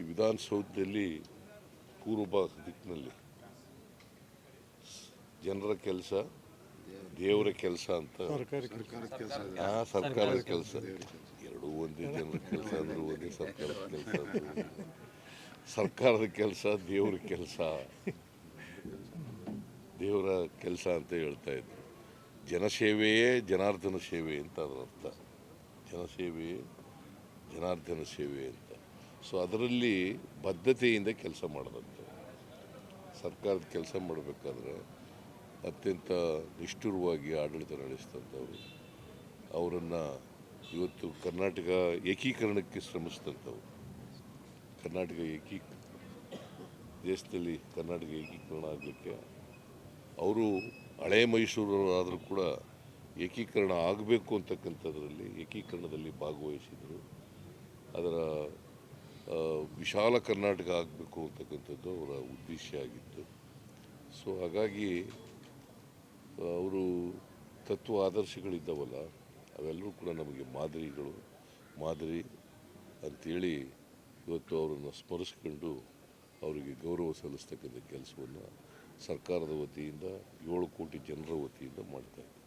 ಈ ವಿಧಾನಸೌಧದಲ್ಲಿ ಪೂರ್ವ ದಿಕ್ಕಿನಲ್ಲಿ ಜನರ ಕೆಲಸ ದೇವರ ಕೆಲಸ ಅಂತ. ಹಾ ಸರ್ಕಾರದ ಕೆಲಸ ಎರಡೂ ಒಂದೇ ಜನರ ಕೆಲಸ ಅಂದ್ರೆ ಒಂದೇ ಸರ್ಕಾರದ ಕೆಲಸ. ಸರ್ಕಾರದ ಕೆಲಸ ದೇವ್ರ ಕೆಲಸ. ದೇವರ ಕೆಲಸ ಅಂತ ಹೇಳ್ತಾ ಇದ್ರು. ಜನಸೇವೆಯೇ ಜನಾರ್ದನ ಸೇವೆ ಅಂತ ಅದರ ಅರ್ಥ. ಜನಸೇವೆಯೇ ಜನಾರ್ದನ ಸೇವೆ ಅಂತ. ಸೊ ಅದರಲ್ಲಿ ಬದ್ಧತೆಯಿಂದ ಕೆಲಸ ಮಾಡೋದಂತೆ. ಸರ್ಕಾರದ ಕೆಲಸ ಮಾಡಬೇಕಾದ್ರೆ ಅತ್ಯಂತ ನಿಷ್ಠುರವಾಗಿ ಆಡಳಿತ ನಡೆಸಿದಂಥವ್ರು, ಅವರನ್ನು ಇವತ್ತು ಕರ್ನಾಟಕ ಏಕೀಕರಣಕ್ಕೆ ಶ್ರಮಿಸಿದಂಥವ್ರು. ಕರ್ನಾಟಕ ಏಕೀ, ದೇಶದಲ್ಲಿ ಕರ್ನಾಟಕ ಏಕೀಕರಣ ಆಗಲಿಕ್ಕೆ ಅವರು ಹಳೆ ಮೈಸೂರವರಾದರೂ ಕೂಡ ಏಕೀಕರಣ ಆಗಬೇಕು ಅಂತಕ್ಕಂಥದ್ರಲ್ಲಿ ಏಕೀಕರಣದಲ್ಲಿ ಭಾಗವಹಿಸಿದರು. ಅದರ ವಿಶಾಲ ಕರ್ನಾಟಕ ಆಗಬೇಕು ಅಂತಕ್ಕಂಥದ್ದು ಅವರ ಉದ್ದೇಶ ಆಗಿತ್ತು. ಸೊ ಹಾಗಾಗಿ ಅವರು ತತ್ವ ಆದರ್ಶಗಳಿದ್ದಾವಲ್ಲ, ಅವೆಲ್ಲರೂ ಕೂಡ ನಮಗೆ ಮಾದರಿಗಳು, ಮಾದರಿ ಅಂಥೇಳಿ ಇವತ್ತು ಅವರನ್ನು ಸ್ಮರಿಸ್ಕೊಂಡು ಅವರಿಗೆ ಗೌರವ ಸಲ್ಲಿಸ್ತಕ್ಕಂಥ ಕೆಲಸವನ್ನು ಸರ್ಕಾರದ ವತಿಯಿಂದ ಏಳು ಕೋಟಿ ಜನರ ವತಿಯಿಂದ ಮಾಡ್ತಾ ಇದ್ದಾರೆ.